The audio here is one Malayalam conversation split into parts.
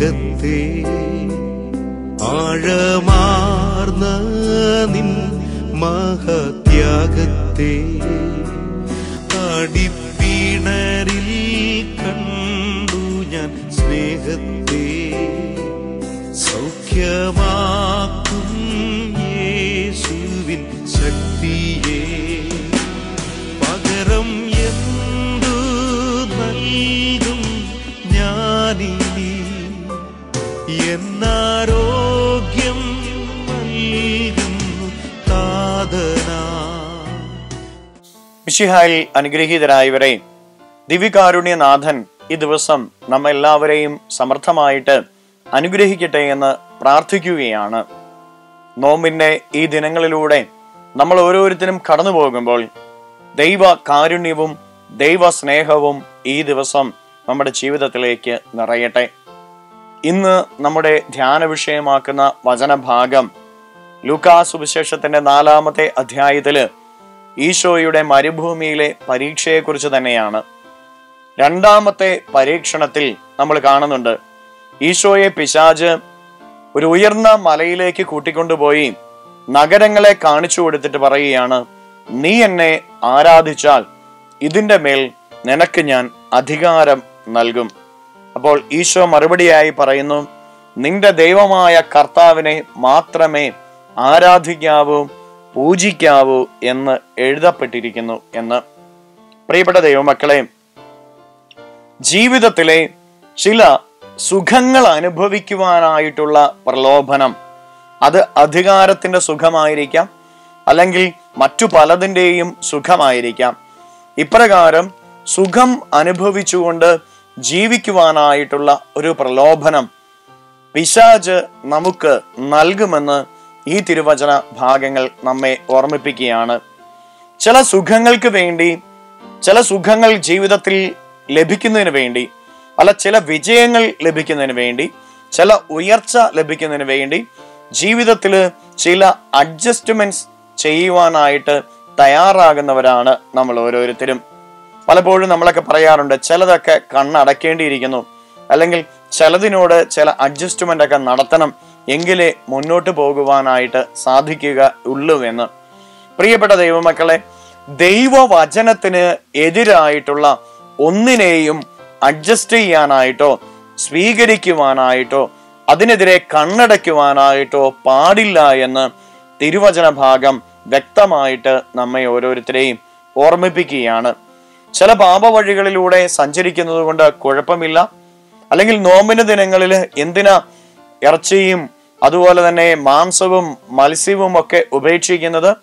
സ്നേഹത്തെ ആഴമാർന്ന നിൻ മഹത്യാഗത്തെ അടിപ്പിണരിൽ കണ്ടു ഞാൻ സ്നേഹത്തെ സൗഖ്യമാക്കും എന്നാരോഗ്യം മിഷിഹായിൽ അനുഗ്രഹീതരായവരെ ദിവ്യകാരുണ്യനാഥൻ ഈ ദിവസം നമ്മെല്ലാവരെയും സമർത്ഥമായിട്ട് അനുഗ്രഹിക്കട്ടെ എന്ന് പ്രാർത്ഥിക്കുകയാണ്. നോമ്പിന്റെ ഈ ദിനങ്ങളിലൂടെ നമ്മൾ ഓരോരുത്തരും കടന്നു പോകുമ്പോൾ ദൈവ കാരുണ്യവും ദൈവ സ്നേഹവും ഈ ദിവസം നമ്മുടെ ജീവിതത്തിലേക്ക് നിറയട്ടെ. ഇന്ന് നമ്മുടെ ധ്യാന വിഷയമാക്കുന്ന വചനഭാഗം ലൂക്കാ സുവിശേഷത്തിന്റെ നാലാമത്തെ അധ്യായത്തിൽ ഈശോയുടെ മരുഭൂമിയിലെ പരീക്ഷയെക്കുറിച്ച് തന്നെയാണ്. രണ്ടാമത്തെ പരീക്ഷണത്തിൽ നമ്മൾ കാണുന്നുണ്ട്. ഈശോയെ പിശാജ് ഒരു ഉയർന്ന മലയിലേക്ക് കൂട്ടിക്കൊണ്ടുപോയി നഗരങ്ങളെ കാണിച്ചു കൊടുത്തിട്ട് പറയുകയാണ് നീ എന്നെ ആരാധിച്ചാൽ ഇതിന്റെ മേൽ നിനക്ക് ഞാൻ അധികാരം നൽകും. അപ്പോൾ ഈശോ മറുപടിയായി പറയുന്നു നിന്റെ ദൈവമായ കർത്താവിനെ മാത്രമേ ആരാധിക്കാവൂ പൂജിക്കാവൂ എന്ന് എഴുതപ്പെട്ടിരിക്കുന്നു എന്ന്. പ്രിയപ്പെട്ട ദൈവമക്കളെ ജീവിതത്തിലെ ചില സുഖങ്ങൾ അനുഭവിക്കുവാനായിട്ടുള്ള പ്രലോഭനം അത് അധികാരത്തിന്റെ സുഖമായിരിക്കാം അല്ലെങ്കിൽ മറ്റു പലതിന്റെയും സുഖമായിരിക്കാം. ഇപ്രകാരം സുഖം അനുഭവിച്ചുകൊണ്ട് ജീവിക്കുവാനായിട്ടുള്ള ഒരു പ്രലോഭനം പിശാജ് നമുക്ക് നൽകുമെന്ന് ഈ തിരുവചന ഭാഗങ്ങൾ നമ്മെ ഓർമ്മിപ്പിക്കുകയാണ്. ചില സുഖങ്ങൾക്ക് വേണ്ടി ചില സുഖങ്ങൾ ജീവിതത്തിൽ ലഭിക്കുന്നതിന് വേണ്ടി അല്ല ചില വിജയങ്ങൾ ലഭിക്കുന്നതിന് വേണ്ടി ചില ഉയർച്ച ലഭിക്കുന്നതിന് വേണ്ടി ജീവിതത്തിൽ ചില അഡ്ജസ്റ്റ്മെന്റ്സ് ചെയ്യുവാനായിട്ട് തയ്യാറാകുന്നവരാണ് നമ്മൾ ഓരോരുത്തരും. പലപ്പോഴും നമ്മളൊക്കെ പറയാറുണ്ട് ചിലതൊക്കെ കണ്ണടക്കേണ്ടിയിരിക്കുന്നു. അല്ലെങ്കിൽ ചിലതിനോട് ചില അഡ്ജസ്റ്റ്മെന്റ് ഒക്കെ നടത്തണം എങ്കിലേ മുന്നോട്ട് പോകുവാനായിട്ട് സാധിക്കുക ഉള്ളൂ എന്ന്. പ്രിയപ്പെട്ട ദൈവമക്കളെ ദൈവവചനത്തിന് എതിരായിട്ടുള്ള ഒന്നിനെയും അഡ്ജസ്റ്റ് ചെയ്യാനായിട്ടോ സ്വീകരിക്കുവാനായിട്ടോ അതിനെതിരെ കണ്ണടയ്ക്കുവാനായിട്ടോ പാടില്ല എന്ന് തിരുവചന ഭാഗം വ്യക്തമായിട്ട് നമ്മെ ഓരോരുത്തരെയും ഓർമ്മിപ്പിക്കുകയാണ്. ചില പാപവഴികളിലൂടെ സഞ്ചരിക്കുന്നത് കൊണ്ട് കുഴപ്പമില്ല. അല്ലെങ്കിൽ നോമ്പിന് ദിനങ്ങളിൽ എന്തിനാ ഇറച്ചിയും അതുപോലെ തന്നെ മാംസവും മത്സ്യവും ഒക്കെ ഉപേക്ഷിക്കുന്നത്?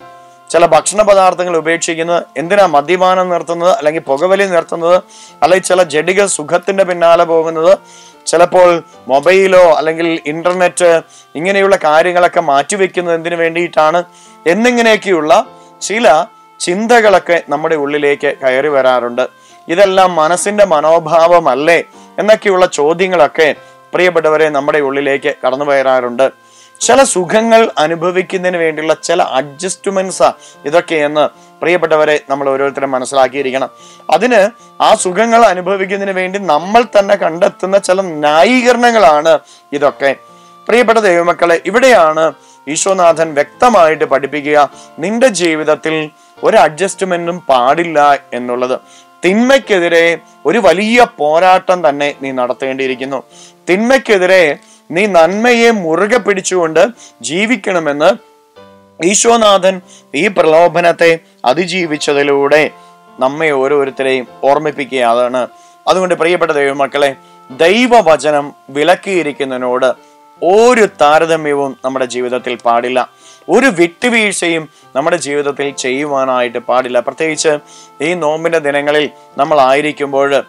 ചില ഭക്ഷണ പദാർത്ഥങ്ങൾ ഉപേക്ഷിക്കുന്നത്? എന്തിനാ മദ്യപാനം നിർത്തുന്നത്? അല്ലെങ്കിൽ പുകവലി നിർത്തുന്നത്? അല്ലെങ്കിൽ ചില ജഡിക സുഖത്തിന്റെ പിന്നാലെ പോകുന്നത്? ചിലപ്പോൾ മൊബൈലോ അല്ലെങ്കിൽ ഇന്റർനെറ്റ് ഇങ്ങനെയുള്ള കാര്യങ്ങളൊക്കെ മാറ്റിവെക്കുന്നത് എന്തിനു വേണ്ടിയിട്ടാണ്? എന്നിങ്ങനെയൊക്കെയുള്ള ചില ചിന്തകളൊക്കെ നമ്മുടെ ഉള്ളിലേക്ക് കയറി വരാറുണ്ട്. ഇതെല്ലാം മനസ്സിന്റെ മനോഭാവമല്ലേ? എന്നൊക്കെയുള്ള ചോദ്യങ്ങളൊക്കെ പ്രിയപ്പെട്ടവരെ നമ്മുടെ ഉള്ളിലേക്ക് കടന്നു വരാറുണ്ട്. ചില സുഖങ്ങൾ അനുഭവിക്കുന്നതിന് വേണ്ടിയുള്ള ചില അഡ്ജസ്റ്റ്മെന്റ്സ് ഇതൊക്കെയെന്ന് പ്രിയപ്പെട്ടവരെ നമ്മൾ ഓരോരുത്തരും മനസ്സിലാക്കിയിരിക്കണം. അതിന് ആ സുഖങ്ങൾ അനുഭവിക്കുന്നതിന് വേണ്ടി നമ്മൾ തന്നെ കണ്ടെത്തുന്ന ചില ന്യായീകരണങ്ങളാണ് ഇതൊക്കെ. പ്രിയപ്പെട്ട ദൈവമക്കളെ ഇവിടെയാണ് ഈശോനാഥൻ വ്യക്തമായിട്ട് പഠിപ്പിക്കുക നിന്റെ ജീവിതത്തിൽ ഒരു അഡ്ജസ്റ്റ്മെന്റും പാടില്ല എന്നുള്ളത്. തിന്മയ്ക്കെതിരെ ഒരു വലിയ പോരാട്ടം തന്നെ നീ നടത്തേണ്ടിയിരിക്കുന്നു. തിന്മയ്ക്കെതിരെ നീ നന്മയെ മുറുകെ പിടിച്ചുകൊണ്ട് ജീവിക്കണമെന്ന് ഈശോനാഥൻ ഈ പ്രലോഭനത്തെ അതിജീവിച്ചതിലൂടെ നമ്മെ ഓരോരുത്തരെയും ഓർമ്മിപ്പിക്കുകയാണ്. അതുകൊണ്ട് പ്രിയപ്പെട്ട ദൈവമക്കളെ ദൈവവചനം വിലക്കിയിരിക്കുന്നതിനോട് ഒരു താരതമ്യവും നമ്മുടെ ജീവിതത്തിൽ പാടില്ല. ഒരു വിട്ടുവീഴ്ചയും നമ്മുടെ ജീവിതത്തിൽ ചെയ്യുവാനായിട്ട് പാടില്ല. പ്രത്യേകിച്ച് ഈ നോമ്പിന്റെ ദിനങ്ങളിൽ നമ്മൾ ആയിരിക്കുമ്പോൾ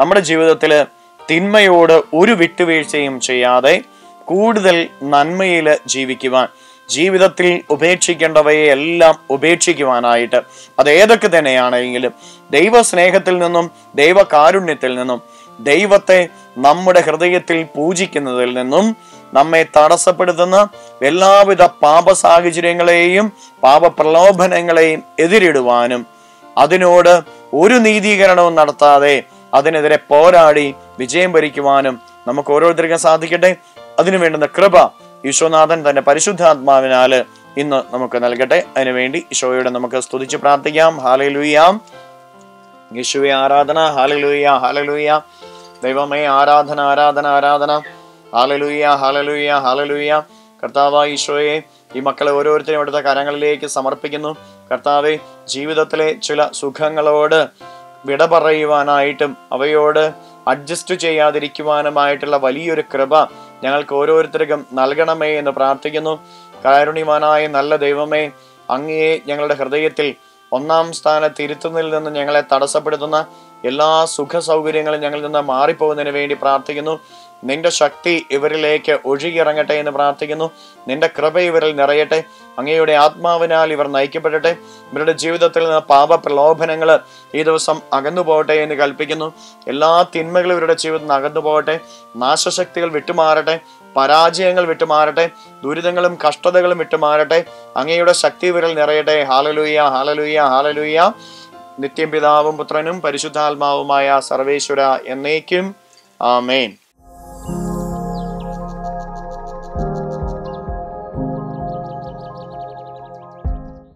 നമ്മുടെ ജീവിതത്തിൽ തിന്മയോട് ഒരു വിട്ടുവീഴ്ചയും ചെയ്യാതെ കൂടുതൽ നന്മയിൽ ജീവിക്കുവാൻ ജീവിതത്തിൽ ഉപേക്ഷിക്കേണ്ടവയെ എല്ലാം ഉപേക്ഷിക്കുവാനായിട്ട്. അത് ഏതൊക്കെ തന്നെയാണെങ്കിലും ദൈവസ്നേഹത്തിൽ നിന്നും ദൈവകാരുണ്യത്തിൽ നിന്നും ദൈവത്തെ നമ്മുടെ ഹൃദയത്തിൽ പൂജിക്കുന്നതിൽ നിന്നും നമ്മെ തടസ്സപ്പെടുത്തുന്ന എല്ലാവിധ പാപ സാഹചര്യങ്ങളെയും പാപ പ്രലോഭനങ്ങളെയും എതിരിടുവാനും അതിനോട് ഒരു നീതീകരണവും നടത്താതെ അതിനെതിരെ പോരാടി വിജയം ഭരിക്കുവാനും നമുക്ക് ഓരോരുത്തർക്കും സാധിക്കട്ടെ. അതിനു വേണ്ടുന്ന കൃപ ഈശോനാഥൻ തന്റെ പരിശുദ്ധാത്മാവിനാല് ഇന്ന് നമുക്ക് നൽകട്ടെ. അതിനുവേണ്ടി ഈശോയോട് നമുക്ക് സ്തുതിച്ച് പ്രാർത്ഥിക്കാം. ഹാലലുയാം യേശുവെ ആരാധന. ഹാലലൂയ ഹാലലൂയ ദൈവമേ ആരാധന ആരാധന ആരാധന. ഹാലലൂയ ഹാലലൂയ ഹാലലൂയ കർത്താവ് ഈശോയെ ഈ മക്കളെ ഓരോരുത്തരും ഇവിടുത്തെ കരങ്ങളിലേക്ക് സമർപ്പിക്കുന്നു. കർത്താവെ ജീവിതത്തിലെ ചില സുഖങ്ങളോട് വിട പറയുവാനായിട്ടും അവയോട് അഡ്ജസ്റ്റ് ചെയ്യാതിരിക്കുവാനുമായിട്ടുള്ള വലിയൊരു കൃപ ഞങ്ങൾക്ക് ഓരോരുത്തർക്കും നൽകണമേ എന്ന് പ്രാർത്ഥിക്കുന്നു. കാരുണ്യവാനായ നല്ല ദൈവമേ അങ്ങയെ ഞങ്ങളുടെ ഹൃദയത്തിൽ ഒന്നാം സ്ഥാനത്ത് ഇരുത്തുന്നതിൽ നിന്ന് ഞങ്ങളെ തടസ്സപ്പെടുത്തുന്ന എല്ലാ സുഖ സൗകര്യങ്ങളും ഞങ്ങളിൽ നിന്ന് മാറിപ്പോകുന്നതിന് വേണ്ടി പ്രാർത്ഥിക്കുന്നു. നിന്റെ ശക്തി ഇവരിലേക്ക് ഒഴുകിയിറങ്ങട്ടെ എന്ന് പ്രാർത്ഥിക്കുന്നു. നിന്റെ കൃപ ഇവരിൽ നിറയട്ടെ. അങ്ങയുടെ ആത്മാവിനാൽ ഇവർ നയിക്കപ്പെടട്ടെ. ഇവരുടെ ജീവിതത്തിൽ നിന്ന് പാപ പ്രലോഭനങ്ങൾ ഈ ദിവസം അകന്നു പോകട്ടെ എന്ന് കൽപ്പിക്കുന്നു. എല്ലാ തിന്മകളും ഇവരുടെ ജീവിതത്തിൽ നിന്ന് അകന്നു പോകട്ടെ നാശശക്തികൾ വിട്ടുമാറട്ടെ. പരാജയങ്ങൾ വിട്ടുമാറട്ടെ. ദുരിതങ്ങളും കഷ്ടതകളും വിട്ടുമാറട്ടെ. അങ്ങയുടെ ശക്തി ഇവരിൽ നിറയട്ടെ. ഹാലലൂയ ഹാലലൂയ ഹാലലൂയ. നിത്യം പിതാവും പുത്രനും പരിശുദ്ധാത്മാവുമായ സർവേശ്വര എന്നേക്കും. ആമേൻ.